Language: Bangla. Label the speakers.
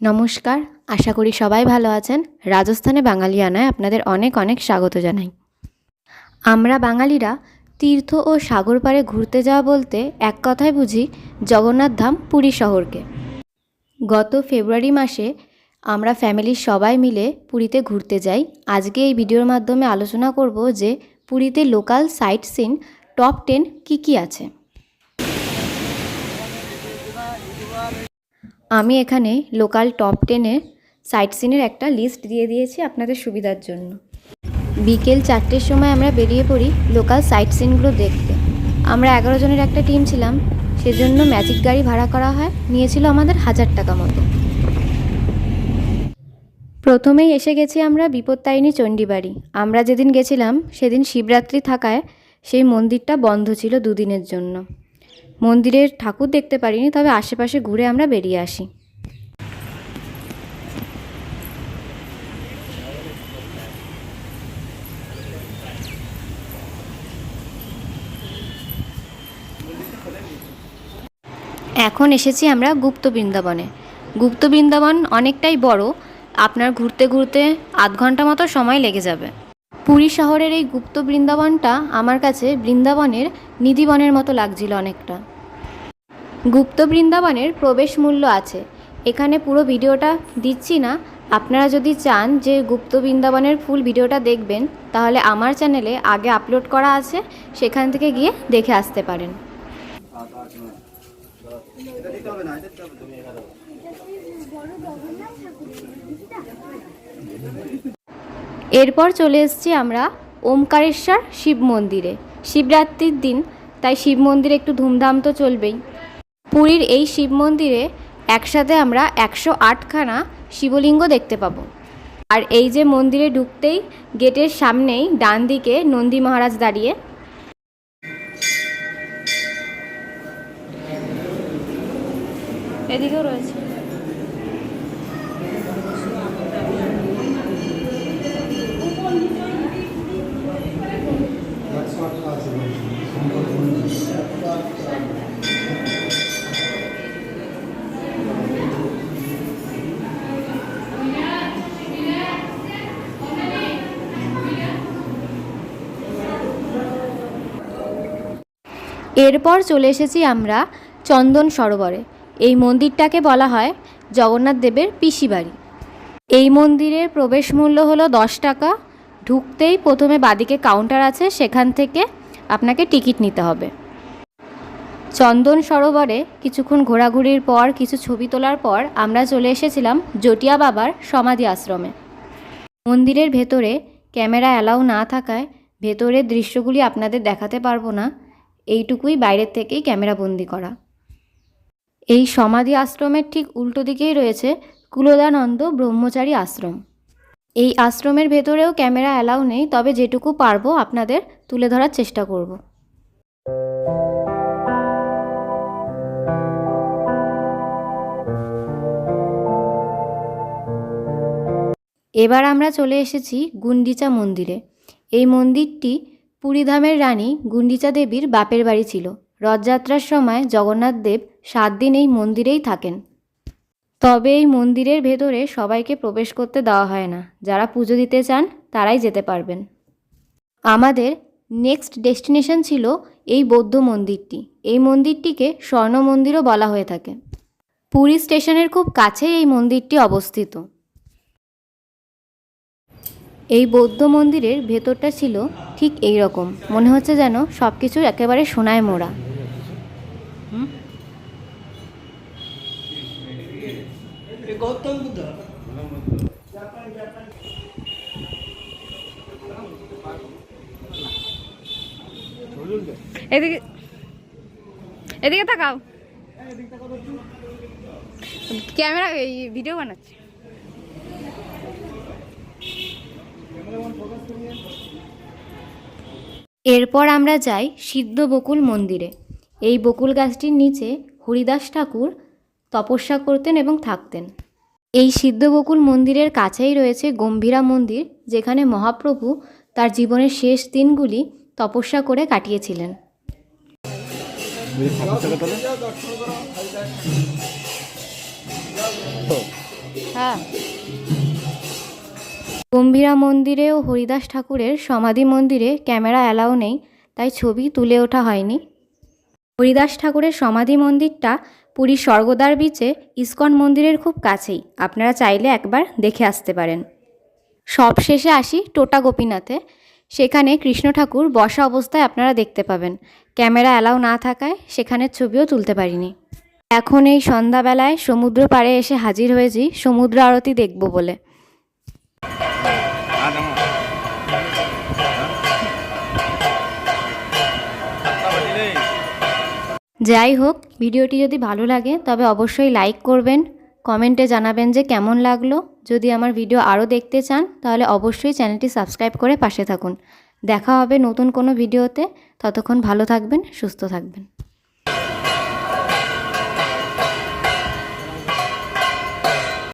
Speaker 1: নমস্কার, আশা করি সবাই ভালো আছেন। রাজস্থানে বাঙালিয়ানায় আপনাদের অনেক অনেক স্বাগত জানাই। আমরা বাঙালিরা তীর্থ ও সাগর পাড়ে ঘুরতে যাওয়া বলতে এক কথায় বুঝি জগন্নাথ ধাম পুরী শহরকে। গত ফেব্রুয়ারি মাসে আমরা ফ্যামিলির সবাই মিলে পুরীতে ঘুরতে যাই। আজকে এই ভিডিওর মাধ্যমে আলোচনা করব যে পুরীতে local sightseeing top ten কী কী আছে। আমি এখানে লোকাল টপ টেনের সাইট সিনের একটা লিস্ট দিয়ে দিয়েছি আপনাদের সুবিধার জন্য। বিকেল চারটের সময় আমরা বেরিয়ে পড়ি লোকাল সাইট সিনগুলো দেখতে। আমরা এগারো জনের একটা টিম ছিলাম, সেজন্য ম্যাজিক গাড়ি ভাড়া করা হয়, নিয়েছিল আমাদের হাজার টাকা মতো। প্রথমেই এসে গেছি আমরা বিপত্তারিণী চণ্ডীবাড়ি। আমরা যেদিন গেছিলাম, সেদিন শিবরাত্রি থাকায় সেই মন্দিরটা বন্ধ ছিল দুদিনের জন্য। মন্দিরের ঠাকুর দেখতে পারিনি, তবে আশেপাশে ঘুরে আমরা বেরিয়ে আসি। এখন এসেছি আমরা গুপ্ত বৃন্দাবনে। গুপ্ত বৃন্দাবন অনেকটাই বড়, আপনার ঘুরতে ঘুরতে আধ ঘণ্টা মতো সময় লেগে যাবে। পুরী শহরের এই গুপ্ত বৃন্দাবনটা আমার কাছে বৃন্দাবনের নিধিবনের মতো লাগছিল অনেকটা। গুপ্ত বৃন্দাবনের প্রবেশ মূল্য আছে। এখানে পুরো ভিডিওটা দিচ্ছি না। আপনারা যদি চান যে গুপ্ত বৃন্দাবনের ফুল ভিডিওটা দেখবেন, তাহলে আমার চ্যানেলে আগে আপলোড করা আছে, সেখান থেকে গিয়ে দেখে আসতে পারেন। এরপর চলে এসছি আমরা ওমকারেশ্বর শিব মন্দিরে। শিবরাত্রির দিন, তাই শিব মন্দিরে একটু ধুমধাম তো চলবেই। পুরীর এই শিব মন্দিরে একসাথে আমরা একশো আটখানা শিবলিঙ্গ দেখতে পাবো। আর এই যে মন্দিরে ঢুকতেই গেটের সামনেই ডান দিকে নন্দী মহারাজ দাঁড়িয়ে এরপর চলে এসেছি আমরা চন্দন সরোবরে। এই মন্দিরটাকে বলা হয় জগন্নাথ দেবের পিসি বাড়ি। এই মন্দিরের প্রবেশ মূল্য হলো দশ টাকা। ঢুকতেই প্রথমে বাদিকে কাউন্টার আছে, সেখান থেকে আপনাকে টিকিট নিতে হবে। চন্দন সরোবরে কিছুক্ষণ ঘোরাঘুরির পর, কিছু ছবি তোলার পর আমরা চলে এসেছিলাম জটিয়া বাবার সমাধি আশ্রমে। মন্দিরের ভেতরে ক্যামেরা অ্যালাউ না থাকায় ভেতরের দৃশ্যগুলি আপনাদের দেখাতে পারব না। এইটুকুই বাইরের থেকেই ক্যামেরা বন্দি করা। এই সমাধি আশ্রমের ঠিক উল্টো দিকেই রয়েছে কুলদানন্দ ব্রহ্মচারী আশ্রম। এই আশ্রমের ভেতরেও ক্যামেরা অ্যালাউ নেই, তবে যেটুকু পারব আপনাদের তুলে ধরার চেষ্টা করব। এবার আমরা চলে এসেছি গুন্ডিচা মন্দিরে। এই মন্দিরটি পুরীধামের রানী গুন্ডিচা দেবীর বাপের বাড়ি ছিল। রথযাত্রার সময় জগন্নাথ দেব সাত দিন এই মন্দিরেই থাকেন। তবে এই মন্দিরের ভেতরে সবাইকে প্রবেশ করতে দেওয়া হয় না। যারা পুজো দিতে চান, তারাই যেতে পারবেন। আমাদের নেক্সট ডেস্টিনেশন ছিল এই বৌদ্ধ মন্দিরটি। এই মন্দিরটিকে স্বর্ণ মন্দিরও বলা হয়ে থাকে। পুরী স্টেশনের খুব কাছেই এই মন্দিরটি অবস্থিত। এই বৌদ্ধ মন্দিরের ভেতরটা ছিল ঠিক এই রকম। মনে হচ্ছে যেন সব কিছু একেবারে সোনায় মোড়া।
Speaker 2: এদিকে এদিকে তাকাও। ক্যামেরা এই ভিডিও বানাচ্ছে।
Speaker 1: এরপর আমরা যাই সিদ্ধ বকুল মন্দিরে। এই বকুল গাছটির নিচে হরিদাস ঠাকুর তপস্যা করতেন এবং থাকতেন। এই সিদ্ধ বকুল মন্দিরের কাছেই রয়েছে গম্ভীরা মন্দির, যেখানে মহাপ্রভু তার জীবনের শেষ দিনগুলি তপস্যা করে কাটিয়েছিলেন। হ্যাঁ। গম্ভীরা মন্দিরে ও হরিদাস ঠাকুরের সমাধি মন্দিরে ক্যামেরা অ্যালাউ নেই, তাই ছবি তুলে ওঠা হয়নি। হরিদাস ঠাকুরের সমাধি মন্দিরটা পুরীর স্বর্গদ্বার বিচে ইস্কন মন্দিরের খুব কাছেই, আপনারা চাইলে একবার দেখে আসতে পারেন। সব শেষে আসি টোটা গোপীনাথে, সেখানে কৃষ্ণ ঠাকুর বসা অবস্থায় আপনারা দেখতে পাবেন। ক্যামেরা অ্যালাউ না থাকায় সেখানের ছবিও তুলতে পারিনি। এখন এই সন্ধ্যাবেলায় সমুদ্র পাড়ে এসে হাজির হয়েছি, সমুদ্র আরতি দেখব বলে। যাই হোক, ভিডিওটি যদি ভালো লাগে, তবে অবশ্যই লাইক করবেন। কমেন্টে জানাবেন যে কেমন লাগল। যদি আমার ভিডিও আরও দেখতে চান, তাহলে অবশ্যই চ্যানেলটি সাবস্ক্রাইব করে পাশে থাকুন। দেখা হবে নতুন কোনো ভিডিওতে। ততক্ষণ ভালো থাকবেন, সুস্থ থাকবেন।